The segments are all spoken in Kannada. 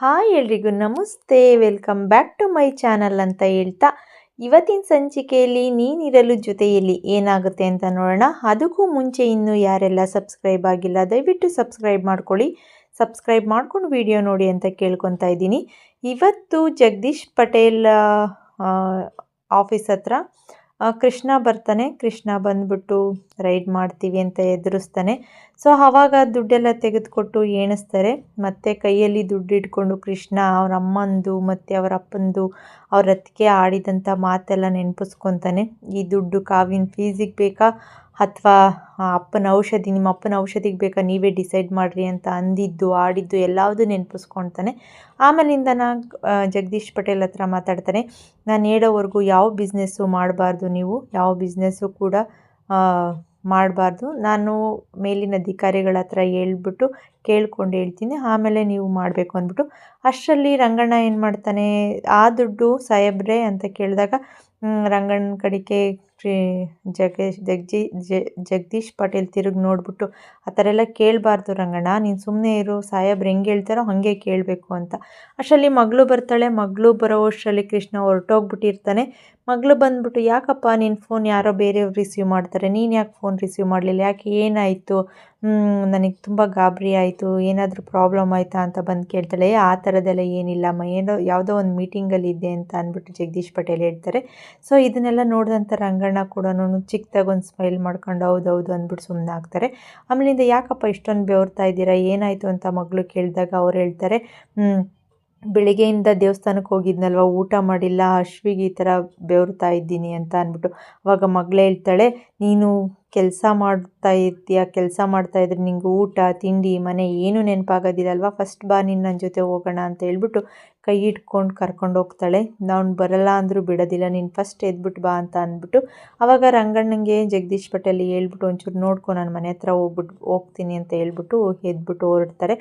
ಹಾಯ್ ಎಲ್ರಿಗೂ ನಮಸ್ತೆ. Welcome back to my channel ಅಂತ ಹೇಳ್ತಾ, ಇವತ್ತಿನ ಸಂಚಿಕೆಯಲ್ಲಿ ನೀನಿರಲು ಜೊತೆಯಲ್ಲಿ ಏನಾಗುತ್ತೆ ಅಂತ ನೋಡೋಣ. ಅದಕ್ಕೂ ಮುಂಚೆ ಇನ್ನೂ ಯಾರೆಲ್ಲ ಸಬ್ಸ್ಕ್ರೈಬ್ ಆಗಿಲ್ಲ, ದಯವಿಟ್ಟು ಸಬ್ಸ್ಕ್ರೈಬ್ ಮಾಡ್ಕೊಳ್ಳಿ. ಸಬ್ಸ್ಕ್ರೈಬ್ ಮಾಡ್ಕೊಂಡು ವಿಡಿಯೋ ನೋಡಿ ಅಂತ ಕೇಳ್ಕೊತಾ ಇದ್ದೀನಿ. ಇವತ್ತು ಜಗದೀಶ್ ಪಟೇಲ್ ಆಫೀಸ್ ಹತ್ರ ಕೃಷ್ಣ ಬರ್ತಾನೆ. ಕೃಷ್ಣ ಬಂದ್ಬಿಟ್ಟು ರೈಡ್ ಮಾಡ್ತೀವಿ ಅಂತ ಎದುರಿಸ್ತಾನೆ. ಸೊ ಆವಾಗ ದುಡ್ಡೆಲ್ಲ ತೆಗೆದುಕೊಟ್ಟು ಎಣಿಸ್ತಾರೆ. ಮತ್ತು ಕೈಯಲ್ಲಿ ದುಡ್ಡು ಕೃಷ್ಣ ಅವ್ರ ಅಮ್ಮಂದು ಮತ್ತು ಅವರ ಅಪ್ಪಂದು ಅವ್ರ ಅತ್ತಿಗೆ ಆಡಿದಂಥ ಮಾತೆಲ್ಲ ನೆನಪಿಸ್ಕೊತಾನೆ. ಈ ದುಡ್ಡು ಕಾವಿನ ಫೀಸಿಗೆ ಬೇಕಾ ಅಥವಾ ಅಪ್ಪನ ಔಷಧಿ, ನಿಮ್ಮ ಅಪ್ಪನ ಔಷಧಿಗೆ ಬೇಕಾ? ನೀವೇ ಡಿಸೈಡ್ ಮಾಡಿರಿ ಅಂತ ಅಂದಿದ್ದು, ಆಡಿದ್ದು ಎಲ್ಲವುದು ನೆನಪಿಸ್ಕೊಳ್ತಾನೆ ಆಮೇಲಿಂದ ನಾ ಜಗದೀಶ್ ಪಟೇಲ್ ಹತ್ರ ಮಾತಾಡ್ತಾನೆ. ನಾನು ಹೇಳೋವರೆಗೂ ಯಾವ ಬಿಸ್ನೆಸ್ಸು ಮಾಡಬಾರ್ದು ನೀವು? ಯಾವ ಬಿಸ್ನೆಸ್ಸು ಕೂಡ ಮಾಡಬಾರ್ದು. ನಾನು ಮೇಲಿನ ಅಧಿಕಾರಿಗಳ ಹತ್ರ ಹೇಳ್ಬಿಟ್ಟು ಕೇಳ್ಕೊಂಡು ಹೇಳ್ತೀನಿ. ಆಮೇಲೆ ನೀವು ಮಾಡಬೇಕು ಅಂದ್ಬಿಟ್ಟು. ಅಷ್ಟರಲ್ಲಿ ರಂಗಣ್ಣ ಏನು ಮಾಡ್ತಾನೆ, ಆ ದುಡ್ಡು ಸಾಹೇಬ್ರೆ ಅಂತ ಕೇಳಿದಾಗ ರಂಗಣ್ಣನ ಕಡೆಗೆ ಜಗೇಶ್, ಜಗ್ಜಿ ಜಗದೀಶ್ ಪಟೇಲ್ ತಿರುಗಿ ನೋಡ್ಬಿಟ್ಟು, ಆ ಥರ ಎಲ್ಲ ಕೇಳಬಾರ್ದು ರಂಗಣ್ಣ. ನೀನು ಸುಮ್ಮನೆ ಇರು, ಸಾಹೇಬ್ರು ಹೆಂಗೆ ಹೇಳ್ತಾರೋ ಹಾಗೆ ಕೇಳಬೇಕು ಅಂತ. ಅಷ್ಟರಲ್ಲಿ ಮಗಳು ಬರ್ತಾಳೆ. ಮಗಳು ಬರೋ ಅಷ್ಟರಲ್ಲಿ ಕೃಷ್ಣ ಹೊರಟೋಗ್ಬಿಟ್ಟಿರ್ತಾನೆ. ಮಗಳು ಬಂದ್ಬಿಟ್ಟು, ಯಾಕಪ್ಪ ನಿನ್ನ ಫೋನ್ ಯಾರೋ ಬೇರೆಯವ್ರು ರಿಸೀವ್ ಮಾಡ್ತಾರೆ? ನೀನು ಯಾಕೆ ಫೋನ್ ರಿಸೀವ್ ಮಾಡಲಿಲ್ಲ? ಯಾಕೆ ಏನಾಯಿತು? ನನಗೆ ತುಂಬ ಗಾಬರಿ ಆಯಿತು. ಏನಾದರೂ ಪ್ರಾಬ್ಲಮ್ ಆಯಿತಾ? ಅಂತ ಬಂದು ಕೇಳ್ತಾಳೆ. ಆ ಥರದ್ದೆಲ್ಲ ಏನಿಲ್ಲಮ್ಮ ಏನೋ ಯಾವುದೋ ಒಂದು ಮೀಟಿಂಗಲ್ಲಿ ಇದ್ದೆ ಅಂತ ಅಂದ್ಬಿಟ್ಟು ಜಗದೀಶ್ ಪಟೇಲ್ ಹೇಳ್ತಾರೆ. ಸೊ ಇದನ್ನೆಲ್ಲ ನೋಡಿದಂಥ ರಂಗಣ್ಣ ಕೂಡ ಚಿಕ್ಕದಾಗಿ ಒಂದು ಸ್ಮೈಲ್ ಮಾಡ್ಕೊಂಡು ಹೌದು ಹೌದು ಅಂದ್ಬಿಟ್ಟು ಸುಮ್ಮನೆ ಆಗ್ತಾರೆ. ಆಮೇಲಿಂದ, ಯಾಕಪ್ಪ ಇಷ್ಟೊಂದು ಬೆವರ್ತಾ ಇದ್ದೀರಾ? ಏನಾಯಿತು? ಅಂತ ಮಗಳು ಕೇಳಿದಾಗ ಅವ್ರು ಹೇಳ್ತಾರೆ ಬೆಳಿಗ್ಗೆಯಿಂದ ದೇವಸ್ಥಾನಕ್ಕೆ ಹೋಗಿದ್ನಲ್ವ, ಊಟ ಮಾಡಿಲ್ಲ, ಅಶ್ವಿಗೆ ಈ ಥರ ಬೆವರ್ತಾ ಇದ್ದೀನಿ ಅಂತ ಅಂದ್ಬಿಟ್ಟು ಅವಾಗ ಮಗಳು ಹೇಳ್ತಾಳೆ, ನೀನು ಕೆಲಸ ಮಾಡ್ತಾ ಇರ್ತೀಯ, ಕೆಲಸ ಮಾಡ್ತಾ ಇದ್ರೆ ನಿಂಗೆ ಊಟ, ತಿಂಡಿ, ಮನೆ ಏನೂ ನೆನಪಾಗೋದಿಲ್ಲಲ್ವ ಫಸ್ಟ್ ಬಾ ನೀನು ನನ್ನ ಜೊತೆ ಹೋಗೋಣ ಅಂತ ಹೇಳ್ಬಿಟ್ಟು ಕೈ ಇಟ್ಕೊಂಡು ಕರ್ಕೊಂಡು ಹೋಗ್ತಾಳೆ. ನಾನು ಬರಲ್ಲ ಅಂದರೂ ಬಿಡೋದಿಲ್ಲ, ನೀನು ಫಸ್ಟ್ ಎದ್ಬಿಟ್ಟು ಬಾ ಅಂತ ಅಂದ್ಬಿಟ್ಟು ಅವಾಗ ರಂಗಣ್ಣಂಗೆ ಜಗದೀಶ್ ಪಟೇಲಿ ಹೇಳ್ಬಿಟ್ಟು ಒಂಚೂರು ನೋಡ್ಕೊ, ನಾನು ಮನೆ ಹತ್ರ ಹೋಗ್ಬಿಟ್ಟು ಹೋಗ್ತೀನಿ ಅಂತ ಹೇಳ್ಬಿಟ್ಟು ಎದ್ಬಿಟ್ಟು ಹೊರಡ್ತಾರೆ.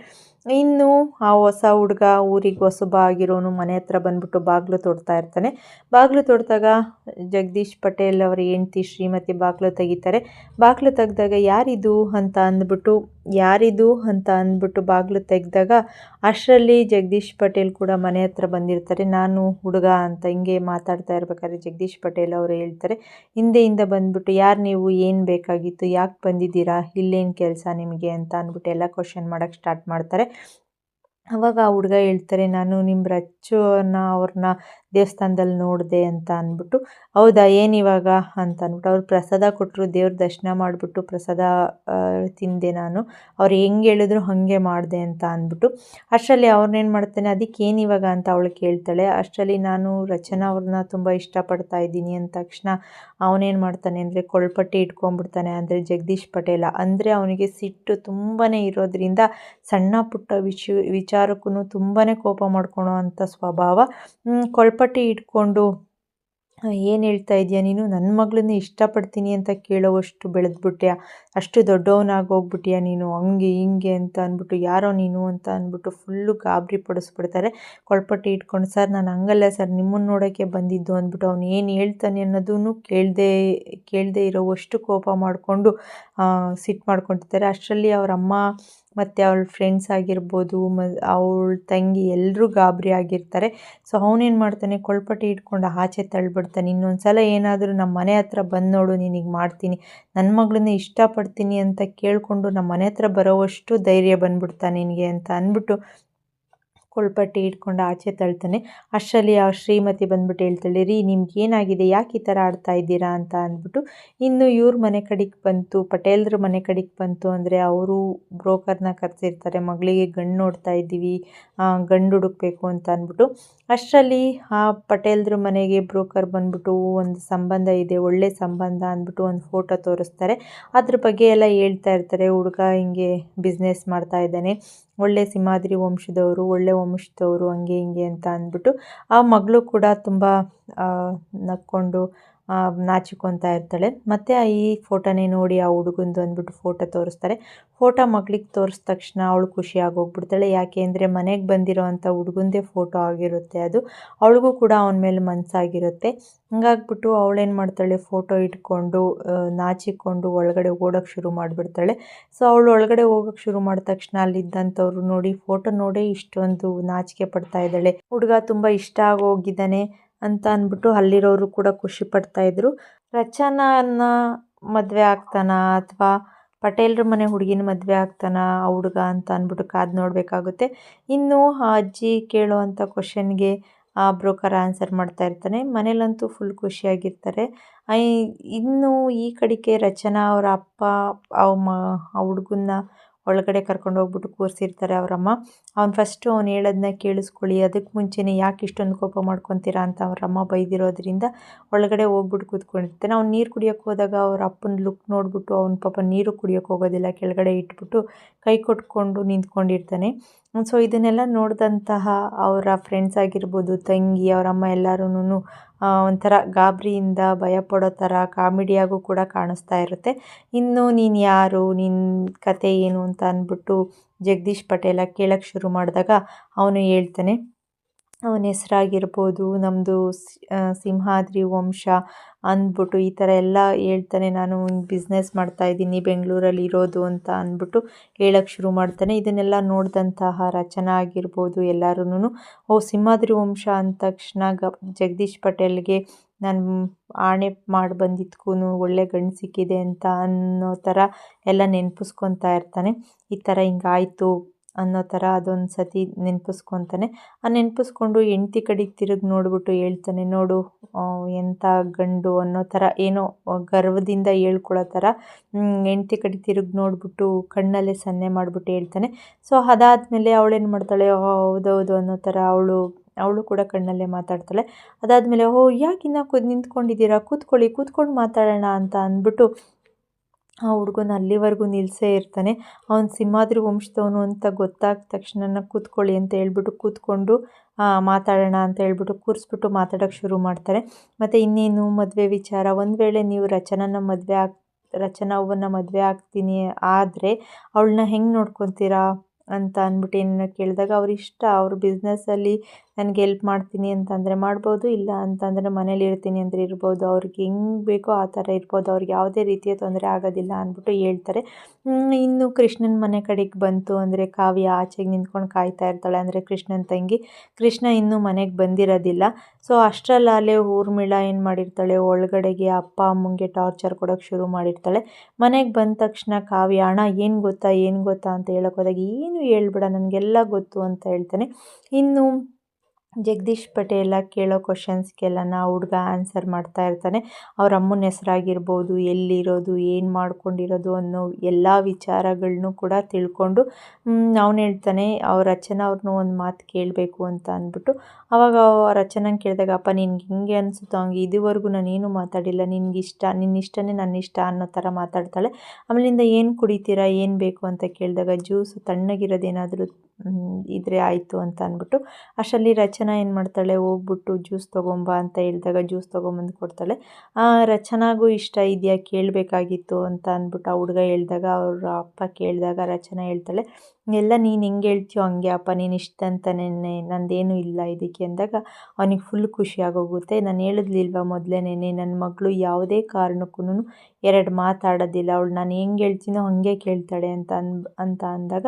ಇನ್ನು ಆ ಹೊಸ ಹುಡುಗ ಊರಿಗೆ ಹೊಸಬ ಆಗಿರೋನು ಮನೆ ಹತ್ರ ಬಂದ್ಬಿಟ್ಟು ಬಾಗಿಲು ತೊಡ್ತಾ ಇರ್ತಾನೆ. ಬಾಗಿಲು ತೊಡ್ದಾಗ ಜಗದೀಶ್ ಪಟೇಲ್ ಅವರ ಹೆಂಡತಿ ಶ್ರೀಮತಿ ಬಾಗಿಲು ತೆಗಿತಾರೆ. ಬಾಗಿಲು ತೆಗ್ದಾಗ ಯಾರಿದು ಅಂತ ಅಂದ್ಬಿಟ್ಟು, ಯಾರಿದು ಅಂತ ಅಂದ್ಬಿಟ್ಟು ಬಾಗಿಲು ತೆಗೆದಾಗ ಅಷ್ಟರಲ್ಲಿ ಜಗದೀಶ್ ಪಟೇಲ್ ಕೂಡ ಮನೆ ಹತ್ರ ಬಂದಿರ್ತಾರೆ. ನಾನು ಹುಡುಗ ಅಂತ ಹಿಂಗೆ ಮಾತಾಡ್ತಾ ಇರ್ಬೇಕಾದ್ರೆ ಜಗದೀಶ್ ಪಟೇಲ್ ಅವರು ಹೇಳ್ತಾರೆ. ಹಿಂದೆಯಿಂದ ಬಂದ್ಬಿಟ್ಟು, ಯಾರು ನೀವು? ಏನು ಬೇಕಾಗಿತ್ತು? ಯಾಕೆ ಬಂದಿದ್ದೀರಾ? ಇಲ್ಲೇನು ಕೆಲಸ ನಿಮಗೆ? ಅಂತ ಅಂದ್ಬಿಟ್ಟು ಎಲ್ಲ ಕ್ವಶನ್ ಮಾಡೋಕ್ಕೆ ಸ್ಟಾರ್ಟ್ ಮಾಡ್ತಾರೆ. ಅವಾಗ ಆ ಹುಡುಗ ಹೇಳ್ತಾರೆ ನಾನು ನಿಮ್ಮ ಅನ್ನ ಅವ್ರನ್ನ ದೇವಸ್ಥಾನದಲ್ಲಿ ನೋಡಿದೆ ಅಂತ ಅಂದ್ಬಿಟ್ಟು, ಹೌದಾ ಏನಿವಾಗ ಅಂತ ಅಂದ್ಬಿಟ್ಟು, ಅವ್ರು ಪ್ರಸಾದ ಕೊಟ್ಟರು ದೇವ್ರ ದರ್ಶನ ಮಾಡಿಬಿಟ್ಟು ಪ್ರಸಾದ ತಿಂದೆ ನಾನು. ಅವ್ರು ಹೆಂಗೆ ಹೇಳಿದ್ರು ಹಾಗೆ ಮಾಡಿದೆ ಅಂತ ಅಂದ್ಬಿಟ್ಟು, ಅಷ್ಟರಲ್ಲಿ ಅವ್ರನ್ನೇನು ಮಾಡ್ತಾನೆ, ಅದಕ್ಕೆ ಏನಿವಾಗ ಅಂತ ಅವಳು ಕೇಳ್ತಾಳೆ. ಅಷ್ಟರಲ್ಲಿ ನಾನು ರಚನಾ ಅವ್ರನ್ನ ತುಂಬ ಇಷ್ಟಪಡ್ತಾ ಇದ್ದೀನಿ ಅಂದ ತಕ್ಷಣ ಅವನೇನು ಮಾಡ್ತಾನೆ ಅಂದರೆ ಕೊಳ್ಪಟ್ಟಿ ಇಟ್ಕೊಂಡ್ಬಿಡ್ತಾನೆ ಅಂದರೆ ಜಗದೀಶ್ ಪಟೇಲ. ಅಂದರೆ ಅವನಿಗೆ ಸಿಟ್ಟು ತುಂಬಾ ಇರೋದ್ರಿಂದ ಸಣ್ಣ ಪುಟ್ಟ ವಿಷ ವಿಚಾರಕ್ಕೂ ತುಂಬಾ ಕೋಪ ಮಾಡ್ಕೊಳೋ ಅಂಥ ಸ್ವಭಾವ. ಕೊಳ್ಪಟ್ಟಿ ಇಟ್ಕೊಂಡು ಏನು ಹೇಳ್ತಾ ಇದೆಯಾ ನೀನು? ನನ್ನ ಮಗಳನ್ನ ಇಷ್ಟಪಡ್ತೀನಿ ಅಂತ ಕೇಳೋವಷ್ಟು ಬೆಳೆದ್ಬಿಟ್ಯಾ? ಅಷ್ಟು ದೊಡ್ಡವನಾಗೋಗ್ಬಿಟ್ಯಾ ನೀನು? ಹಂಗೆ ಹಿಂಗೆ ಅಂತ ಅಂದ್ಬಿಟ್ಟು, ಯಾರೋ ನೀನು ಅಂತ ಅಂದ್ಬಿಟ್ಟು ಫುಲ್ಲು ಗಾಬರಿ ಪಡಿಸ್ಬಿಡ್ತಾರೆ. ಕೊಳ್ಪಟ್ಟಿ ಇಟ್ಕೊಂಡು, ಸರ್, ನಾನು ಹಂಗಲ್ಲ, ಸರ್ ನಿಮ್ಮನ್ನು ನೋಡೋಕ್ಕೆ ಬಂದಿದ್ದು ಅಂದ್ಬಿಟ್ಟು ಅವನು ಏನು ಹೇಳ್ತಾನೆ ಅನ್ನೋದನ್ನು ಕೇಳದೆ ಕೇಳದೆ ಇರೋವಷ್ಟು ಕೋಪ ಮಾಡಿಕೊಂಡು ಸಿಟ್ಟು ಮಾಡ್ಕೊತಿದ್ದಾರೆ ಅಷ್ಟರಲ್ಲಿ ಅವರಮ್ಮ ಮತ್ತು ಅವಳ ಫ್ರೆಂಡ್ಸ್ ಆಗಿರ್ಬೋದು, ಮ, ಅವಳ ತಂಗಿ ಎಲ್ಲರೂ ಗಾಬರಿ ಆಗಿರ್ತಾರೆ. ಸೊ ಅವನೇನು ಮಾಡ್ತಾನೆ, ಕೊಳ್ಪಟ್ಟಿ ಇಟ್ಕೊಂಡು ಆಚೆ ತಳ್ಳಿಬಿಡ್ತಾನೆ ಇನ್ನೊಂದು ಸಲ ಏನಾದರೂ ನಮ್ಮ ಮನೆ ಹತ್ರ ಬಂದು ನೋಡು ನಿನಗೆ ಮಾಡ್ತೀನಿ. ನನ್ನ ಮಗಳನ್ನ ಇಷ್ಟಪಡ್ತೀನಿ ಅಂತ ಕೇಳಿಕೊಂಡು ನಮ್ಮ ಮನೆ ಹತ್ರ ಬರೋವಷ್ಟು ಧೈರ್ಯ ಬಂದ್ಬಿಡ್ತಾ ನಿನಗೆ ಅಂತ ಅಂದ್ಬಿಟ್ಟು ಕೊಳ್ಪಟ್ಟಿ ಇಟ್ಕೊಂಡು ಆಚೆ ತಳ್ತಾನೆ. ಅಷ್ಟರಲ್ಲಿ ಆ ಶ್ರೀಮತಿ ಬಂದ್ಬಿಟ್ಟು ಹೇಳ್ತಾಳೆ, ರೀ, ನಿಮ್ಗೆ ಏನಾಗಿದೆ? ಯಾಕೆ ಈ ಥರ ಆಡ್ತಾ ಇದ್ದೀರಾ ಅಂತ ಅಂದ್ಬಿಟ್ಟು, ಇನ್ನು ಇವ್ರ ಮನೆ ಕಡೆಗೆ ಬಂತು, ಪಟೇಲ್ರ ಮನೆ ಕಡೆಗೆ ಬಂತು ಅಂದರೆ ಅವರು ಬ್ರೋಕರ್ನ ಕರೆಸಿರ್ತಾರೆ, ಮಗಳಿಗೆ ಗಂಡು ನೋಡ್ತಾ ಇದ್ದೀವಿ ಗಂಡು ಹುಡುಕ್ಬೇಕು ಅಂತ ಅಂದ್ಬಿಟ್ಟು. ಅಷ್ಟರಲ್ಲಿ ಆ ಪಟೇಲ್ರ ಮನೆಗೆ ಬ್ರೋಕರ್ ಬಂದ್ಬಿಟ್ಟು ಒಂದು ಸಂಬಂಧ ಇದೆ, ಒಳ್ಳೆ ಸಂಬಂಧ ಅಂದ್ಬಿಟ್ಟು ಒಂದು ಫೋಟೋ ತೋರಿಸ್ತಾರೆ. ಅದ್ರ ಬಗ್ಗೆ ಎಲ್ಲ ಹೇಳ್ತಾ ಇರ್ತಾರೆ, ಹುಡುಗ ಹಿಂಗೆ ಬಿಸ್ನೆಸ್ ಮಾಡ್ತಾ ಇದ್ದಾನೆ ಒಳ್ಳೆ ಸಿಂಹಾದ್ರಿ ವಂಶದವರು ಒಳ್ಳೆ ವಂಶದವರು ಹಂಗೆ ಹಿಂಗೆ ಅಂತ ಅಂದ್ಬಿಟ್ಟು ಆ ಮಗಳು ಕೂಡ ತುಂಬ ನಕ್ಕೊಂಡು ನಾಚಿಕೊತಾ ಇರ್ತಾಳೆ. ಮತ್ತು ಈ ಫೋಟೋನೇ ನೋಡಿ ಆ ಹುಡುಗಂದು ಅಂದ್ಬಿಟ್ಟು ಫೋಟೋ ತೋರಿಸ್ತಾರೆ. ಫೋಟೋ ಮಗಳಿಗೆ ತೋರಿಸಿದ ತಕ್ಷಣ ಅವಳು ಖುಷಿಯಾಗಿ ಹೋಗ್ಬಿಡ್ತಾಳೆ ಯಾಕೆ ಅಂದರೆ ಮನೆಗೆ ಬಂದಿರೋ ಅಂಥ ಹುಡುಗಂದೇ ಫೋಟೋ ಆಗಿರುತ್ತೆ ಅದು. ಅವಳಿಗೂ ಕೂಡ ಅವನ ಮೇಲೆ ಮನಸ್ಸಾಗಿರುತ್ತೆ ಹಂಗಾಗ್ಬಿಟ್ಟು ಅವಳೇನು ಮಾಡ್ತಾಳೆ? ಫೋಟೋ ಇಟ್ಕೊಂಡು ನಾಚಿಕೊಂಡು ಒಳಗಡೆ ಓಡೋಕ್ಕೆ ಶುರು ಮಾಡಿಬಿಡ್ತಾಳೆ. ಸೊ, ಅವಳು ಒಳಗಡೆ ಹೋಗೋಕ್ಕೆ ಶುರು ಮಾಡಿದ ತಕ್ಷಣ ಅಲ್ಲಿದ್ದಂಥವ್ರು ನೋಡಿ, ಫೋಟೋ ನೋಡೇ ಇಷ್ಟೊಂದು ನಾಚಿಕೆ ಪಡ್ತಾ ಇದ್ದಾಳೆ. ಹುಡುಗ ತುಂಬ ಇಷ್ಟ ಆಗೋಗಿದ್ದಾನೆ. ಅಂತ ಅಂದ್ಬಿಟ್ಟು ಅಲ್ಲಿರೋರು ಕೂಡ ಖುಷಿ ಪಡ್ತಾ ಇದ್ರು. ರಚನಾನ ಮದುವೆ ಆಗ್ತಾನ ಅಥವಾ ಪಟೇಲ್ರ ಮನೆ ಹುಡುಗಿನ ಮದುವೆ ಆಗ್ತಾನ ಆ ಹುಡುಗ ಅಂತ ಅಂದ್ಬಿಟ್ಟು ಕಾದು ನೋಡಬೇಕಾಗುತ್ತೆ. ಇನ್ನು ಆ ಅಜ್ಜಿ ಕೇಳುವಂಥ ಕ್ವಶನ್ಗೆ ಆ ಬ್ರೋಕರ್ ಆನ್ಸರ್ ಮಾಡ್ತಾ ಇರ್ತಾನೆ. ಮನೇಲಂತೂ ಫುಲ್ ಖುಷಿಯಾಗಿರ್ತಾರೆ. ಇನ್ನು ಈ ಕಡೆಗೆ ರಚನಾ ಅವರ ಅಪ್ಪ ಅವ ಮ, ಆ ಹುಡುಗನ್ನ ಒಳಗಡೆ ಕರ್ಕೊಂಡು ಹೋಗ್ಬಿಟ್ಟು ಕೂರಿಸಿರ್ತಾರೆ ಅವರಮ್ಮ. ಅವ್ನು ಫಸ್ಟು ಅವ್ನು ಹೇಳೋದನ್ನ ಕೇಳಿಸ್ಕೊಳ್ಳಿ. ಅದಕ್ಕೆ ಮುಂಚೆನೇ ಯಾಕೆ ಇಷ್ಟೊಂದು ಕೋಪ ಮಾಡ್ಕೊತೀರಾ ಅಂತ ಅವರಮ್ಮ ಬೈದಿರೋದ್ರಿಂದ ಒಳಗಡೆ ಹೋಗ್ಬಿಟ್ಟು ಕೂತ್ಕೊಂಡಿರ್ತಾನೆ. ಅವ್ನು ನೀರು ಕುಡಿಯೋಕ್ಕೆ ಹೋದಾಗ ಅವ್ರ ಅಪ್ಪನ ಲುಕ್ ನೋಡಿಬಿಟ್ಟು ಅವ್ನು ಪಾಪ ನೀರು ಕುಡಿಯೋಕೆ ಹೋಗೋದಿಲ್ಲ. ಕೆಳಗಡೆ ಇಟ್ಬಿಟ್ಟು ಕೈ ಕೊಟ್ಕೊಂಡು ನಿಂತ್ಕೊಂಡಿರ್ತಾನೆ. ಸೊ ಇದನ್ನೆಲ್ಲ ನೋಡಿದಂತಹ ಅವರ ಫ್ರೆಂಡ್ಸ್ ಆಗಿರ್ಬೋದು, ತಂಗಿ, ಅವರ ಅಮ್ಮ ಎಲ್ಲರೂ ಒಂಥರ ಗಾಬರಿಯಿಂದ ಭಯ ಪಡೋ ಥರ ಕಾಮಿಡಿಯಾಗೂ ಕೂಡ ಕಾಣಿಸ್ತಾ ಇರುತ್ತೆ. ಇನ್ನು ನೀನು ಯಾರು ನಿನ್ನ ಕತೆ ಏನು ಅಂತ ಅಂದ್ಬಿಟ್ಟು ಜಗದೀಶ್ ಪಟೇಲ ಕೇಳೋಕ್ಕೆ ಶುರು ಮಾಡಿದಾಗ ಅವನು ಹೇಳ್ತಾನೆ ಅವನ ಹೆಸರಾಗಿರ್ಬೋದು ನಮ್ಮದು ಸಿಂಹಾದ್ರಿ ವಂಶ ಅಂದ್ಬಿಟ್ಟು ಈ ಥರ ಎಲ್ಲ ಹೇಳ್ತಾನೆ. ನಾನು ಬಿಸ್ನೆಸ್ ಮಾಡ್ತಾಯಿದ್ದೀನಿ ಬೆಂಗಳೂರಲ್ಲಿ ಇರೋದು ಅಂತ ಅಂದ್ಬಿಟ್ಟು ಹೇಳೋಕ್ಕೆ ಶುರು ಮಾಡ್ತಾನೆ. ಇದನ್ನೆಲ್ಲ ನೋಡಿದಂತಹ ರಚನಾ ಆಗಿರ್ಬೋದು ಎಲ್ಲರೂ ಓ, ಸಿಂಹಾದ್ರಿ ವಂಶ ಅಂದ ತಕ್ಷಣ ಗ, ಜಗದೀಶ್ ಪಟೇಲ್ಗೆ ನಾನು ಆಣೆ ಮಾಡಿ ಬಂದಿದ್ಕೂ ಒಳ್ಳೆ ಗಂಡು ಸಿಕ್ಕಿದೆ ಅಂತ ಅನ್ನೋ ಥರ ಎಲ್ಲ ನೆನಪಿಸ್ಕೊತಾ ಇರ್ತಾನೆ. ಈ ಥರ ಹಿಂಗಾಯ್ತು. ಅನ್ನೋ ಥರ ಅದೊಂದು ಸತಿ ನೆನಪಿಸ್ಕೊತಾನೆ. ಆ ನೆನಪಿಸ್ಕೊಂಡು ಹೆಂಡ್ತಿ ಕಡೆಗೆ ತಿರುಗಿ ನೋಡ್ಬಿಟ್ಟು ಹೇಳ್ತಾನೆ ನೋಡು ಎಂಥ ಗಂಡು ಅನ್ನೋ ಥರ ಏನೋ ಗರ್ವದಿಂದ ಹೇಳ್ಕೊಳ್ಳೋ ಥರ ಹೆಂಡ್ತಿ ಕಡೆ ತಿರುಗಿ ನೋಡ್ಬಿಟ್ಟು ಕಣ್ಣಲ್ಲೇ ಸನ್ನೆ ಮಾಡಿಬಿಟ್ಟು ಹೇಳ್ತಾನೆ. ಸೊ ಅದಾದಮೇಲೆ ಅವಳೇನು ಮಾಡ್ತಾಳೆ "ಓ, ಹೌದೌದು ಅನ್ನೋ ಥರ ಅವಳು ಅವಳು ಕೂಡ ಕಣ್ಣಲ್ಲೇ ಮಾತಾಡ್ತಾಳೆ. ಅದಾದಮೇಲೆ ಓ ಯಾಕಿನ್ನ ಕು ನಿಂತ್ಕೊಂಡಿದ್ದೀರಾ? ಕೂತ್ಕೊಳ್ಳಿ ಕೂತ್ಕೊಂಡು ಮಾತಾಡೋಣ ಅಂತ ಅಂದ್ಬಿಟ್ಟು ಆ ಹುಡುಗನ ಅಲ್ಲಿವರೆಗೂ ನಿಲ್ಲಿಸೇ ಇರ್ತಾನೆ. ಅವನು ಸಿಂಹಾದ್ರಿ ವಂಶದವನು ಅಂತ ಗೊತ್ತಾದ ತಕ್ಷಣ ಕೂತ್ಕೊಳ್ಳಿ ಅಂತ ಹೇಳ್ಬಿಟ್ಟು ಕೂತ್ಕೊಂಡು ಮಾತಾಡೋಣ ಅಂತ ಹೇಳ್ಬಿಟ್ಟು ಕೂರಿಸ್ಬಿಟ್ಟು ಮಾತಾಡೋಕ್ಕೆ ಶುರು ಮಾಡ್ತಾರೆ. ಮತ್ತು ಇನ್ನೇನು ಮದುವೆ ವಿಚಾರ? ಒಂದು ವೇಳೆ ನೀವು ರಚನನ ಮದುವೆ ಆಗ್ ರಚನಾ ಅವ್ವನ್ನ ಮದುವೆ ಆಗ್ತೀನಿ ಆದರೆ ಅವಳನ್ನ ಹೆಂಗೆ ನೋಡ್ಕೊತೀರಾ ಅಂತ ಅಂದ್ಬಿಟ್ಟು ಏನನ್ನ ಕೇಳಿದಾಗ ಅವ್ರ ಇಷ್ಟ ಅವ್ರ ಬಿಸ್ನೆಸ್ಸಲ್ಲಿ ನನಗೆ ಹೆಲ್ಪ್ ಮಾಡ್ತೀನಿ ಅಂತಂದರೆ ಮಾಡ್ಬೋದು, ಇಲ್ಲ ಅಂತಂದರೆ ಮನೇಲಿ ಇರ್ತೀನಿ ಅಂದರೆ ಇರ್ಬೋದು. ಅವ್ರಿಗೆ ಹೆಂಗೆ ಬೇಕೋ ಆ ಥರ ಇರ್ಬೋದು. ಅವ್ರಿಗೆ ಯಾವುದೇ ರೀತಿಯ ತೊಂದರೆ ಆಗೋದಿಲ್ಲ ಅಂದ್ಬಿಟ್ಟು ಹೇಳ್ತಾರೆ. ಇನ್ನು ಕೃಷ್ಣನ ಮನೆ ಕಡೆಗೆ ಬಂತು ಅಂದರೆ ಕಾವ್ಯ ಆಚೆಗೆ ನಿಂತ್ಕೊಂಡು ಕಾಯ್ತಾ ಇರ್ತಾಳೆ ಅಂದರೆ ಕೃಷ್ಣನ ತಂಗಿ. ಕೃಷ್ಣ ಇನ್ನೂ ಮನೆಗೆ ಬಂದಿರೋದಿಲ್ಲ. ಸೊ ಅಷ್ಟರಲ್ಲೇ ಊರ್ಮಿಳ ಏನು ಮಾಡಿರ್ತಾಳೆ? ಒಳಗಡೆಗೆ ಅಪ್ಪ, ಅಮ್ಮಂಗೆ ಟಾರ್ಚರ್ ಕೊಡೋಕ್ಕೆ ಶುರು ಮಾಡಿರ್ತಾಳೆ. ಮನೆಗೆ ಬಂದ ತಕ್ಷಣ ಕಾವ್ಯ, ಅಣ್ಣ, ಏನು ಗೊತ್ತಾ? ಏನು ಗೊತ್ತಾ? ಅಂತ ಹೇಳೋಕೆ ಹೋದಾಗ, ಏನು ಹೇಳ್ಬಿಡ, ನನಗೆಲ್ಲ ಗೊತ್ತು ಅಂತ ಹೇಳ್ತಾನೆ. ಇನ್ನು ಜಗದೀಶ್ ಪಟೇಲ ಕೇಳೋ ಕ್ವಶನ್ಸ್ಗೆಲ್ಲನ ಹುಡುಗ ಆನ್ಸರ್ ಮಾಡ್ತಾ ಇರ್ತಾನೆ. ಅವ್ರ ಅಮ್ಮನ ಹೆಸರಾಗಿರ್ಬೋದು, ಎಲ್ಲಿರೋದು, ಏನು ಮಾಡ್ಕೊಂಡಿರೋದು ಅನ್ನೋ ಎಲ್ಲ ವಿಚಾರಗಳನ್ನೂ ಕೂಡ ತಿಳ್ಕೊಂಡು ಅವನು ಹೇಳ್ತಾನೆ, ಅವ್ರ ಅಚ್ಚನ ಅವ್ರನ್ನೂ ಒಂದು ಮಾತು ಕೇಳಬೇಕು ಅಂತ ಅಂದ್ಬಿಟ್ಟು ಆವಾಗ ಅಚ್ಚನಂಗೆ ಕೇಳಿದಾಗ, ಅಪ್ಪ, ನಿನ್ಗೆ ಹಿಂಗೆ ಅನಿಸುತ್ತೋ ಹಂಗೆ? ಇದುವರೆಗೂ ನಾನೇನು ಮಾತಾಡಿಲ್ಲ. ನಿನ್ನ ಇಷ್ಟನೇ ನನ್ನ ಇಷ್ಟ ಅನ್ನೋ ಥರ ಮಾತಾಡ್ತಾಳೆ. ಆಮೇಲಿಂದ ಏನು ಕುಡಿತೀರಾ, ಏನು ಬೇಕು? ಅಂತ ಕೇಳಿದಾಗ, ಜ್ಯೂಸು ತಣ್ಣಗಿರೋದೇನಾದರೂ ಇದ್ರೆ ಆಯಿತು ಅಂತ ಅಂದ್ಬಿಟ್ಟು ಅಷ್ಟರಲ್ಲಿ ರಚನಾ ಏನು ಮಾಡ್ತಾಳೆ? ಹೋಗ್ಬಿಟ್ಟು ಜ್ಯೂಸ್ ತೊಗೊಂಬ ಅಂತ ಹೇಳಿದಾಗ ಜ್ಯೂಸ್ ತೊಗೊಂಬಂದು ಕೊಡ್ತಾಳೆ. ರಚನಾಗೂ ಇಷ್ಟ ಇದೆಯಾ? ಕೇಳಬೇಕಾಗಿತ್ತು ಅಂತ ಅಂದ್ಬಿಟ್ಟು ಆ ಹುಡುಗ ಹೇಳಿದಾಗ, ಅವ್ರ ಅಪ್ಪ ಕೇಳಿದಾಗ ರಚನಾ ಹೇಳ್ತಾಳೆ ಎಲ್ಲ ನೀನು ಹೆಂಗೆ ಹೇಳ್ತೀಯೋ ಹಂಗೆ, ಅಪ್ಪ ನೀನು ಇಷ್ಟ ಅಂತಾನೆ ನಂದೇನು ಇಲ್ಲ ಇದಕ್ಕೆ ಅಂದಾಗ ಅವನಿಗೆ ಫುಲ್ ಖುಷಿಯಾಗೋಗುತ್ತೆ ನಾನು ಹೇಳಿದ್ಲಿಲ್ವ ಮೊದಲೇನೆ ನನ್ನ ಮಗಳು ಯಾವುದೇ ಕಾರಣಕ್ಕೂ ಎರಡು ಮಾತಾಡೋದಿಲ್ಲ. ಅವಳು ನಾನು ಹೆಂಗೆ ಹೇಳ್ತೀನೋ ಹಾಗೆ ಕೇಳ್ತಾಳೆ ಅಂತ ಅನ್ ಅಂತ ಅಂದಾಗ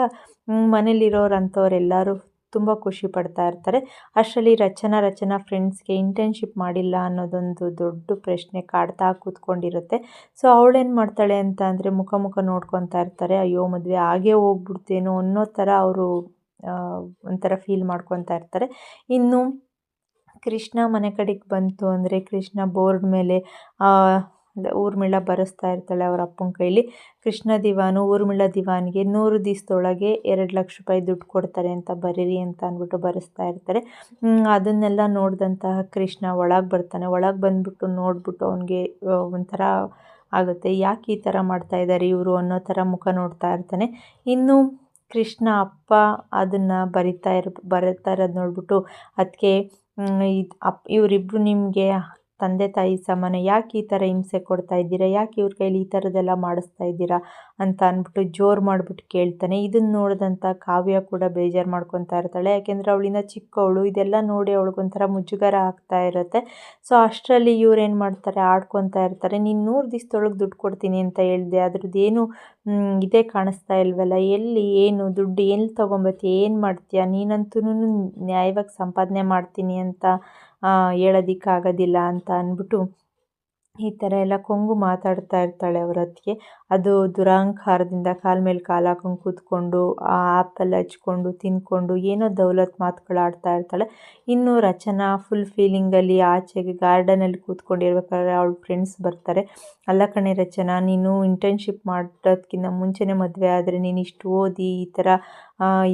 ಮನೇಲಿರೋರು ಅಂಥವ್ರೆಲ್ಲರೂ ತುಂಬ ಖುಷಿ ಪಡ್ತಾ ಇರ್ತಾರೆ. ಅಷ್ಟರಲ್ಲಿ ರಚನಾ ರಚನಾ ಫ್ರೆಂಡ್ಸ್ಗೆ ಇಂಟರ್ನ್ಶಿಪ್ ಮಾಡಿಲ್ಲ ಅನ್ನೋದೊಂದು ದೊಡ್ಡ ಪ್ರಶ್ನೆ ಕಾಡ್ತಾ ಕೂತ್ಕೊಂಡಿರುತ್ತೆ. ಸೊ ಅವಳೇನು ಮಾಡ್ತಾಳೆ ಅಂತ ಅಂದರೆ ಮುಖ ಮುಖ ನೋಡ್ಕೊತಾ ಇರ್ತಾರೆ. ಅಯ್ಯೋ, ಮದುವೆ ಆಗೇ ಹೋಗ್ಬಿಡ್ತೇನೋ ಅನ್ನೋ ಥರ ಅವರು ಒಂಥರ ಫೀಲ್ ಮಾಡ್ಕೊತಾ ಇರ್ತಾರೆ. ಇನ್ನು ಕೃಷ್ಣ ಮನೆ ಕಡೆಗೆ ಬಂತು ಅಂದರೆ ಕೃಷ್ಣ ಬೋರ್ಡ್ ಮೇಲೆ ಊರ್ಮಿಳ ಬರೆಸ್ತಾ ಇರ್ತಾಳೆ ಅವ್ರ ಅಪ್ಪನ ಕೈಲಿ. ಕೃಷ್ಣ ದಿವಾನು ಊರ್ಮಿಳ ದಿವಾನ್ಗೆ ನೂರು ದಿವಸದೊಳಗೆ ಎರಡು ಲಕ್ಷ ರೂಪಾಯಿ ದುಡ್ಡು ಕೊಡ್ತಾರೆ ಅಂತ ಬರೀರಿ ಅಂತ ಅಂದ್ಬಿಟ್ಟು ಬರೆಸ್ತಾ ಇರ್ತಾರೆ. ಅದನ್ನೆಲ್ಲ ನೋಡಿದಂತಹ ಕೃಷ್ಣ ಒಳಗೆ ಬರ್ತಾನೆ. ಒಳಗೆ ಬಂದ್ಬಿಟ್ಟು ನೋಡ್ಬಿಟ್ಟು ಅವನಿಗೆ ಒಂಥರ ಆಗುತ್ತೆ. ಯಾಕೆ ಈ ಥರ ಮಾಡ್ತಾ ಇದ್ದಾರೆ ಇವರು ಅನ್ನೋ ಥರ ಮುಖ ನೋಡ್ತಾ ಇರ್ತಾನೆ. ಇನ್ನು ಕೃಷ್ಣ ಅಪ್ಪ ಅದನ್ನು ಬರಿತಾ ಇರ್, ಬರೀತಾ ಇರೋದು ನೋಡ್ಬಿಟ್ಟು ಅದಕ್ಕೆ ಇದು ಅಪ್ ಇವರಿಬ್ಬರು ನಿಮಗೆ ತಂದೆ, ತಾಯಿ ಸಮಾನ, ಯಾಕೆ ಈ ಥರ ಹಿಂಸೆ ಕೊಡ್ತಾ ಇದ್ದೀರಾ? ಯಾಕೆ ಇವ್ರ ಕೈಲಿ ಈ ಥರದ್ದೆಲ್ಲ ಮಾಡಿಸ್ತಾ ಇದ್ದೀರಾ? ಅಂತ ಅಂದ್ಬಿಟ್ಟು ಜೋರು ಮಾಡಿಬಿಟ್ಟು ಕೇಳ್ತಾನೆ. ಇದನ್ನು ನೋಡಿದಂಥ ಕಾವ್ಯ ಕೂಡ ಬೇಜಾರು ಮಾಡ್ಕೊತಾ ಇರ್ತಾಳೆ. ಯಾಕೆಂದರೆ ಅವಳಿಂದ ಚಿಕ್ಕವಳು. ಇದೆಲ್ಲ ನೋಡಿ ಅವಳಿಗೊಂಥರ ಮುಜುಗರ ಆಗ್ತಾ ಇರುತ್ತೆ. ಸೊ, ಅಷ್ಟರಲ್ಲಿ ಏನು ಮಾಡ್ತಾರೆ? ಆಡ್ಕೊತಾ ಇರ್ತಾರೆ. ನೀನು ನೂರು ದಿವ್ಸದೊಳಗೆ ದುಡ್ಡು ಕೊಡ್ತೀನಿ ಅಂತ ಹೇಳಿದೆ. ಅದ್ರದ್ದು ಏನು ಇದೇ ಕಾಣಿಸ್ತಾ ಇಲ್ವಲ್ಲ? ಎಲ್ಲಿ, ಏನು, ದುಡ್ಡು ಎಲ್ಲಿ ತೊಗೊಂಬತ್ತಿ? ಏನು ಮಾಡ್ತೀಯ? ನೀನಂತೂ ನ್ಯಾಯವಾಗಿ ಸಂಪಾದನೆ ಮಾಡ್ತೀನಿ ಅಂತ ಹೇಳೋದಿಕ್ಕಾಗೋದಿಲ್ಲ ಅಂತ ಅಂದ್ಬಿಟ್ಟು ಈ ಥರ ಎಲ್ಲ ಕೊಂಗು ಮಾತಾಡ್ತಾ ಇರ್ತಾಳೆ ಅವರೊತ್ತಿಗೆ ಅದು ದುರಹಂಕಾರದಿಂದ ಕಾಲ ಮೇಲೆ ಕಾಲು ಹಾಕೊಂಡು ಕೂತ್ಕೊಂಡು, ಆ ಆ್ಯಪಲ್ಲಿ ಹಚ್ಕೊಂಡು ತಿಂದ್ಕೊಂಡು ಏನೋ ದೌಲತ್ ಮಾತುಗಳು ಆಡ್ತಾ ಇರ್ತಾಳೆ. ಇನ್ನು ರಚನಾ ಫುಲ್ ಫೀಲಿಂಗಲ್ಲಿ ಆಚೆಗೆ ಗಾರ್ಡನಲ್ಲಿ ಕೂತ್ಕೊಂಡಿರ್ಬೇಕಾದ್ರೆ ಅವಳ ಫ್ರೆಂಡ್ಸ್ ಬರ್ತಾರೆ. ಅಲ್ಲ ಕಣೆ ರಚನಾ, ನೀನು ಇಂಟರ್ನ್ಶಿಪ್ ಮಾಡೋದಕ್ಕಿಂತ ಮುಂಚೆನೇ ಮದುವೆ ಆದರೆ ನೀನು ಇಷ್ಟು ಓದಿ ಈ ಥರ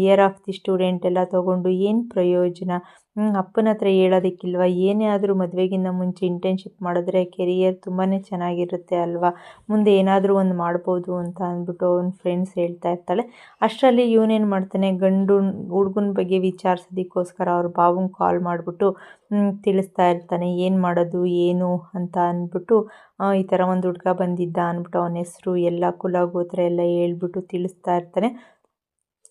ಇಯರ್ ಆಫ್ ದಿ ಸ್ಟೂಡೆಂಟ್ ಎಲ್ಲ ತೊಗೊಂಡು ಏನು ಪ್ರಯೋಜನ? ಅಪ್ಪನ ಹತ್ರ ಹೇಳೋದಕ್ಕಿಲ್ವ? ಏನೇ ಆದರೂ ಮದುವೆಗಿಂತ ಮುಂಚೆ ಇಂಟರ್ನ್ಶಿಪ್ ಮಾಡಿದ್ರೆ ಕೆರಿಯರ್ ತುಂಬಾ ಚೆನ್ನಾಗಿರುತ್ತೆ ಅಲ್ವಾ? ಮುಂದೆ ಏನಾದರೂ ಒಂದು ಮಾಡ್ಬೋದು ಅಂತ ಅಂದ್ಬಿಟ್ಟು ಅವ್ನ ಫ್ರೆಂಡ್ಸ್ ಹೇಳ್ತಾ ಇರ್ತಾಳೆ. ಅಷ್ಟರಲ್ಲಿ ಇವನೇನು ಮಾಡ್ತಾನೆ? ಗಂಡು ಹುಡುಗನ ಬಗ್ಗೆ ವಿಚಾರಿಸೋದಕ್ಕೋಸ್ಕರ ಅವ್ರ ಬಾವಂಗೆ ಕಾಲ್ ಮಾಡಿಬಿಟ್ಟು ತಿಳಿಸ್ತಾ ಇರ್ತಾನೆ. ಏನು ಮಾಡೋದು? ಏನು? ಅಂತ ಅಂದ್ಬಿಟ್ಟು ಈ ಥರ ಒಂದು ಹುಡುಗ ಬಂದಿದ್ದ ಅಂದ್ಬಿಟ್ಟು ಅವನ ಹೆಸರು, ಎಲ್ಲ ಕುಲ ಗೋತ್ರ ಎಲ್ಲ ಹೇಳ್ಬಿಟ್ಟು ತಿಳಿಸ್ತಾ ಇರ್ತಾನೆ.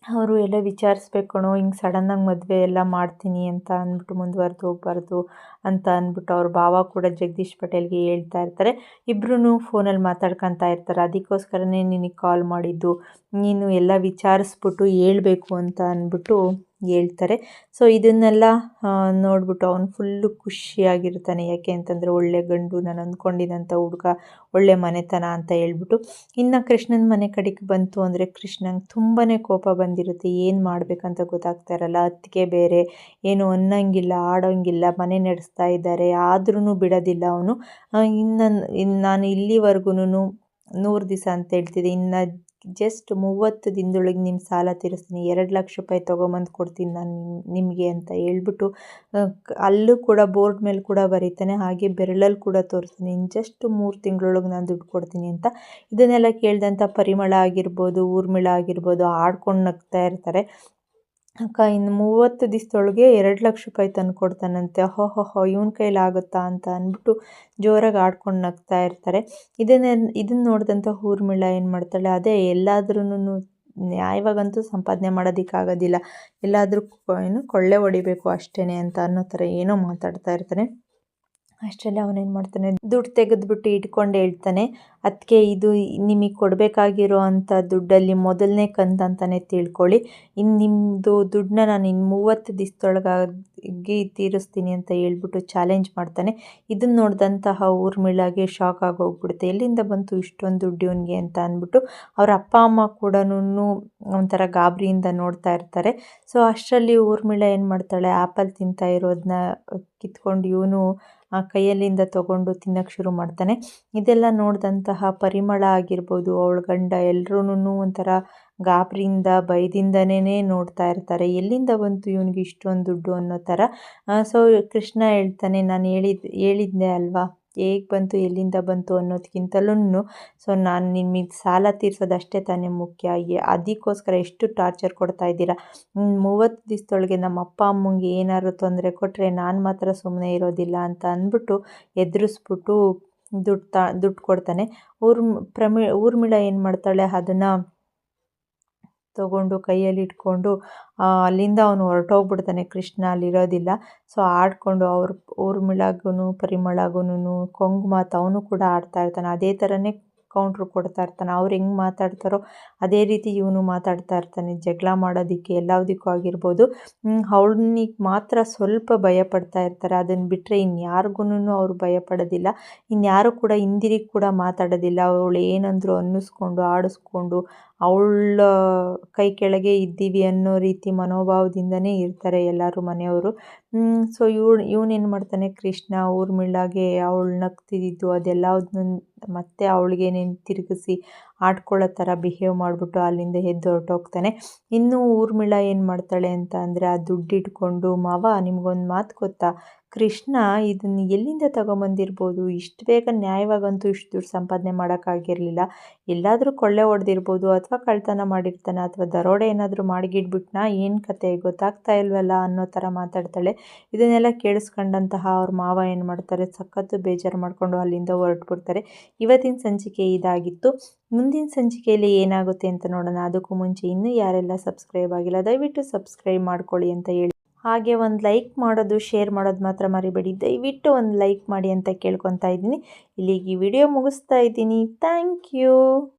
ಅವರು ಎಲ್ಲ ವಿಚಾರಿಸ್ಬೇಕು ಕಣೋ ಹಿಂಗೆ ಸಡನ್ನಾಗಿ ಮದುವೆ ಎಲ್ಲ ಮಾಡ್ತೀನಿ ಅಂತ ಅಂದ್ಬಿಟ್ಟು ಮುಂದುವರ್ದು ಹೋಗ್ಬಾರ್ದು. ಅಂತ ಅಂದ್ಬಿಟ್ಟು ಅವ್ರ ಭಾವ ಕೂಡ ಜಗದೀಶ್ ಪಟೇಲ್ಗೆ ಹೇಳ್ತಾ ಇರ್ತಾರೆ. ಇಬ್ಬರೂ ಫೋನಲ್ಲಿ ಮಾತಾಡ್ಕೊತಾ ಇರ್ತಾರೆ. ಅದಕ್ಕೋಸ್ಕರನೇ ನಿನಗೆ ಕಾಲ್ ಮಾಡಿದ್ದು. ನೀನು ಎಲ್ಲ ವಿಚಾರಿಸ್ಬಿಟ್ಟು ಹೇಳಬೇಕು ಅಂತ ಅಂದ್ಬಿಟ್ಟು ಹೇಳ್ತಾರೆ. ಸೊ, ಇದನ್ನೆಲ್ಲ ನೋಡಿಬಿಟ್ಟು ಅವನು ಫುಲ್ಲು ಖುಷಿಯಾಗಿರ್ತಾನೆ. ಯಾಕೆ ಅಂತಂದರೆ ಒಳ್ಳೆ ಗಂಡು, ನಾನು ಅಂದ್ಕೊಂಡಿದ್ದಂಥ ಹುಡುಗ, ಒಳ್ಳೆ ಮನೆತನ ಅಂತ ಹೇಳ್ಬಿಟ್ಟು. ಇನ್ನು ಕೃಷ್ಣನ ಮನೆ ಕಡೆಗೆ ಬಂತು ಅಂದರೆ ಕೃಷ್ಣಂಗೆ ತುಂಬಾ ಕೋಪ ಬಂದಿರುತ್ತೆ. ಏನು ಮಾಡಬೇಕಂತ ಗೊತ್ತಾಗ್ತಾ ಇರಲ್ಲ. ಅತ್ತಿಗೆ ಬೇರೆ, ಏನು ಅನ್ನೋಂಗಿಲ್ಲ, ಆಡೋಂಗಿಲ್ಲ, ಮನೆ ಇದ್ದಾರೆ ಆದ್ರೂ ಬಿಡೋದಿಲ್ಲ ಅವನು. ಇನ್ನು ಇನ್ನು ನಾನು ಇಲ್ಲಿವರೆಗೂ ನೂರು ದಿವಸ ಅಂತ ಹೇಳ್ತಿದ್ದೆ. ಇನ್ನು ಜಸ್ಟ್ ಮೂವತ್ತು ದಿನದೊಳಗೆ ನಿಮ್ಮ ಸಾಲ ತೀರಿಸ್ತೀನಿ. ಎರಡು ಲಕ್ಷ ರೂಪಾಯಿ ತೊಗೊಂಬಂದು ಕೊಡ್ತೀನಿ ನಾನು ನಿಮಗೆ ಅಂತ ಹೇಳ್ಬಿಟ್ಟು ಅಲ್ಲೂ ಕೂಡ ಬೋರ್ಡ್ ಮೇಲೆ ಕೂಡ ಬರೀತಾನೆ, ಹಾಗೆ ಬೆರಳಲ್ಲಿ ಕೂಡ ತೋರಿಸ್ತೀನಿ. ಇನ್ನು ಜಸ್ಟ್ ಮೂರು ತಿಂಗಳೊಳಗೆ ನಾನು ದುಡ್ಡು ಕೊಡ್ತೀನಿ ಅಂತ. ಇದನ್ನೆಲ್ಲ ಕೇಳಿದಂಥ ಪರಿಮಳ ಆಗಿರ್ಬೋದು, ಊರ್ಮಿಳ ಆಗಿರ್ಬೋದು, ಆಡ್ಕೊಂಡು ನಗ್ತಾ ಇರ್ತಾರೆ. ಅಕ್ಕ, ಇನ್ನು ಮೂವತ್ತು ದಿವಸದೊಳಗೆ ಎರಡು ಲಕ್ಷ ರೂಪಾಯಿ ತಂದು ಕೊಡ್ತಾನಂತೆ. ಅಹೋ ಹೋ ಹೋ ಇವನ ಕೈಲಾಗುತ್ತಾ ಅಂತ ಅಂದ್ಬಿಟ್ಟು ಜೋರಾಗಿ ಆಡ್ಕೊಂಡು ನಗ್ತಾ ಇರ್ತಾರೆ. ಇದನ್ನೇ ಇದನ್ನು ನೋಡಿದಂಥ ಊರ್ಮಿಳ ಏನು ಮಾಡ್ತಾಳೆ, ಅದೇ ಎಲ್ಲಾದ್ರೂ ನ್ಯಾಯವಾಗಂತೂ ಸಂಪಾದನೆ ಮಾಡೋದಕ್ಕಾಗೋದಿಲ್ಲ. ಎಲ್ಲಾದರೂ ಏನು, ಕೊಳ್ಳೆ ಹೊಡಿಬೇಕು ಅಷ್ಟೇ ಅಂತ ಅನ್ನೋ ಥರ ಏನೋ ಮಾತಾಡ್ತಾ ಇರ್ತಾನೆ. ಅಷ್ಟರಲ್ಲಿ ಅವನೇನು ಮಾಡ್ತಾನೆ, ದುಡ್ಡು ತೆಗೆದ್ಬಿಟ್ಟು ಇಟ್ಕೊಂಡು ಹೇಳ್ತಾನೆ. ಅದಕ್ಕೆ ಇದು ನಿಮಗೆ ಕೊಡಬೇಕಾಗಿರೋ ಅಂಥ ದುಡ್ಡಲ್ಲಿ ಮೊದಲನೇ ಕಂತು ತಿಳ್ಕೊಳ್ಳಿ. ಇನ್ನು ನಿಮ್ಮದು ದುಡ್ಡನ್ನ ನಾನು ಇನ್ನು ಮೂವತ್ತು ದಿವಸದೊಳಗಾಗಿ ತೀರಿಸ್ತೀನಿ ಅಂತ ಹೇಳ್ಬಿಟ್ಟು ಚಾಲೆಂಜ್ ಮಾಡ್ತಾನೆ. ಇದನ್ನು ನೋಡಿದಂತಹ ಊರ್ಮಿಳಾಗೆ ಶಾಕ್ ಆಗೋಗ್ಬಿಡುತ್ತೆ. ಎಲ್ಲಿಂದ ಬಂತು ಇಷ್ಟೊಂದು ದುಡ್ಡು ಇವನಿಗೆ ಅಂತ ಅಂದ್ಬಿಟ್ಟು ಅವ್ರ ಅಪ್ಪ, ಅಮ್ಮ ಕೂಡ ಒಂಥರ ಗಾಬರಿಯಿಂದ ನೋಡ್ತಾ ಇರ್ತಾರೆ. ಸೊ, ಅಷ್ಟರಲ್ಲಿ ಊರ್ಮಿಳ ಏನು ಮಾಡ್ತಾಳೆ? ಆ್ಯಪಲ್ ತಿಂತಾ ಇರೋದನ್ನ ಕಿತ್ಕೊಂಡು ಇವನು ಆ ಕೈಯಲ್ಲಿಂದ ತೊಗೊಂಡು ತಿನ್ನೋಕ್ಕೆ ಶುರು ಮಾಡ್ತಾನೆ. ಇದೆಲ್ಲ ನೋಡಿದಂತಹ ಪರಿಮಳ ಆಗಿರ್ಬೋದು. ಅವಳ ಗಂಡ ಎಲ್ರೂ ಒಂಥರ ಗಾಬರಿಯಿಂದ ಭಯದಿಂದನೇ ನೋಡ್ತಾ ಇರ್ತಾರೆ. ಎಲ್ಲಿಂದ ಬಂತು ಇವನಿಗೆ ಇಷ್ಟೊಂದು ದುಡ್ಡು ಅನ್ನೋ ಥರ? ಸೊ ಕೃಷ್ಣ ಹೇಳ್ತಾನೆ, ನಾನು ಹೇಳಿದ್ ಹೇಳಿದ್ದೆ ಅಲ್ವಾ? ಹೇಗೆ ಬಂತು, ಎಲ್ಲಿಂದ ಬಂತು ಅನ್ನೋದಕ್ಕಿಂತಲೂ ಸೊ ನಾನು ನಿಮಗೆ ಸಾಲ ತೀರಿಸೋದಷ್ಟೇ ತಾನೇ ಮುಖ್ಯ. ಅದಕ್ಕೋಸ್ಕರ ಎಷ್ಟು ಟಾರ್ಚರ್ ಕೊಡ್ತಾ ಇದ್ದೀರಾ? ಮೂವತ್ತು ದಿವಸದೊಳಗೆ ನಮ್ಮ ಅಪ್ಪ, ಅಮ್ಮಂಗೆ ಏನಾದ್ರು ತೊಂದರೆ ಕೊಟ್ಟರೆ ನಾನು ಮಾತ್ರ ಸುಮ್ಮನೆ ಇರೋದಿಲ್ಲ ಅಂತ ಅಂದ್ಬಿಟ್ಟು ಎದುರಿಸ್ಬಿಟ್ಟು ದುಡ್ಡು ತಾ, ದುಡ್ಡು ಕೊಡ್ತಾನೆ. ಊರ್ ಪ್ರಮಿ ಊರ್ಮಿಳ ಏನು ಮಾಡ್ತಾಳೆ, ಅದನ್ನು ತಗೊಂಡು ಕೈಯಲ್ಲಿ ಇಟ್ಕೊಂಡು ಅಲ್ಲಿಂದ ಅವನು ಹೊರಟೋಗ್ಬಿಡ್ತಾನೆ. ಕೃಷ್ಣ ಅಲ್ಲಿರೋದಿಲ್ಲ. ಸೊ, ಆಡಿಕೊಂಡು ಅವ್ರ ಊರ್ಮಿಳಾಗೂ ಪರಿಮಳಾಗೂ ಕೊಂಗು ಮಾತು ಅವನು ಕೂಡ ಆಡ್ತಾ ಇರ್ತಾನೆ. ಅದೇ ಥರನೇ ಕೌಂಟ್ರು ಕೊಡ್ತಾ ಇರ್ತಾನೆ. ಅವ್ರು ಹೆಂಗೆ ಮಾತಾಡ್ತಾರೋ ಅದೇ ರೀತಿ ಇವನು ಮಾತಾಡ್ತಾ ಇರ್ತಾನೆ. ಜಗಳ ಮಾಡೋದಕ್ಕೆ ಎಲ್ಲದಕ್ಕೂ ಆಗಿರ್ಬೋದು. ಅವನಿಗೆ ಮಾತ್ರ ಸ್ವಲ್ಪ ಭಯ ಪಡ್ತಾ ಇರ್ತಾರೆ. ಅದನ್ನು ಬಿಟ್ಟರೆ ಇನ್ಯಾರಿಗೂ ಅವ್ರು ಭಯ ಪಡೋದಿಲ್ಲ ಇನ್ಯಾರು ಕೂಡ ಹಿಂದಿರಿಗೆ ಕೂಡ ಮಾತಾಡೋದಿಲ್ಲ. ಅವಳು ಏನಂದ್ರು ಅನ್ನಿಸ್ಕೊಂಡು, ಆಡಿಸ್ಕೊಂಡು ಅವಳ ಕೈ ಕೆಳಗೆ ಇದ್ದೀವಿ ಅನ್ನೋ ರೀತಿ ಮನೋಭಾವದಿಂದನೇ ಇರ್ತಾರೆ ಎಲ್ಲರೂ ಮನೆಯವರು. ಸೊ ಇವ್ಳು ಏನು ಮಾಡ್ತಾನೆ, ಕೃಷ್ಣ ಊರ್ಮಿಳಾಗೆ ಅವಳು ನಗ್ತಿದ್ದಿದ್ದು ಅದೆಲ್ಲದನ್ನು ಮತ್ತೆ ಅವಳಿಗೆ ತಿರುಗಿಸಿ ಆಡ್ಕೊಳ್ಳೋ ಥರ ಬಿಹೇವ್ ಮಾಡಿಬಿಟ್ಟು ಅಲ್ಲಿಂದ ಎದ್ದು ಹೊರಟೋಗ್ತಾನೆ. ಇನ್ನು ಊರ್ಮಿಳ ಏನು ಮಾಡ್ತಾಳೆ ಅಂತ ಅಂದರೆ, ಆ ದುಡ್ಡಿಟ್ಕೊಂಡು, ಮಾವ, ನಿಮಗೊಂದು ಮಾತು ಗೊತ್ತಾ? ಕೃಷ್ಣ ಇದನ್ನು ಎಲ್ಲಿಂದ ತಗೊಂಬಂದಿರ್ಬೋದು? ಇಷ್ಟು ಬೇಗ ನ್ಯಾಯವಾಗಂತೂ ಇಷ್ಟು ದುಡ್ಡು ಸಂಪಾದನೆ ಮಾಡೋಕ್ಕಾಗಿರಲಿಲ್ಲ ಎಲ್ಲಾದರೂ ಕೊಳ್ಳೆ ಹೊಡೆದಿರ್ಬೋದು ಅಥವಾ ಕಳ್ತನ ಮಾಡಿರ್ತಾನೆ ಅಥವಾ ದರೋಡೆ ಏನಾದರೂ ಮಾಡಿಗಿಡ್ಬಿಟ್ನ ಏನು ಕತೆ? ಗೊತ್ತಾಗ್ತಾ ಇಲ್ವಲ್ಲ? ಅನ್ನೋ ಥರ ಮಾತಾಡ್ತಾಳೆ. ಇದನ್ನೆಲ್ಲ ಕೇಳಿಸ್ಕೊಂಡಂತಹ ಅವ್ರ ಮಾವ ಏನು ಮಾಡ್ತಾರೆ? ಸಖತ್ತು ಬೇಜಾರು ಮಾಡಿಕೊಂಡು ಅಲ್ಲಿಂದ ಹೊರಟ್ಬಿಡ್ತಾರೆ. ಇವತ್ತಿನ ಸಂಚಿಕೆ ಇದಾಗಿತ್ತು. ಮುಂದಿನ ಸಂಚಿಕೆಯಲ್ಲಿ ಏನಾಗುತ್ತೆ ಅಂತ ನೋಡೋಣ. ಅದಕ್ಕೂ ಮುಂಚೆ ಇನ್ನೂ ಯಾರೆಲ್ಲ ಸಬ್ಸ್ಕ್ರೈಬ್ ಆಗಿಲ್ಲ, ದಯವಿಟ್ಟು ಸಬ್ಸ್ಕ್ರೈಬ್ ಮಾಡ್ಕೊಳ್ಳಿ ಅಂತ ಹೇಳಿ. ಹಾಗೆ ಒಂದು ಲೈಕ್ ಮಾಡೋದು ಶೇರ್ ಮಾಡೋದು ಮಾತ್ರ ಮರಿಬೇಡಿ. ದಯವಿಟ್ಟು ಒಂದು ಲೈಕ್ ಮಾಡಿ ಅಂತ ಕೇಳ್ಕೊತಾ ಇದ್ದೀನಿ. ಇಲ್ಲಿಗೆ ವಿಡಿಯೋ ಮುಗಿಸ್ತಾ ಇದ್ದೀನಿ. Thank you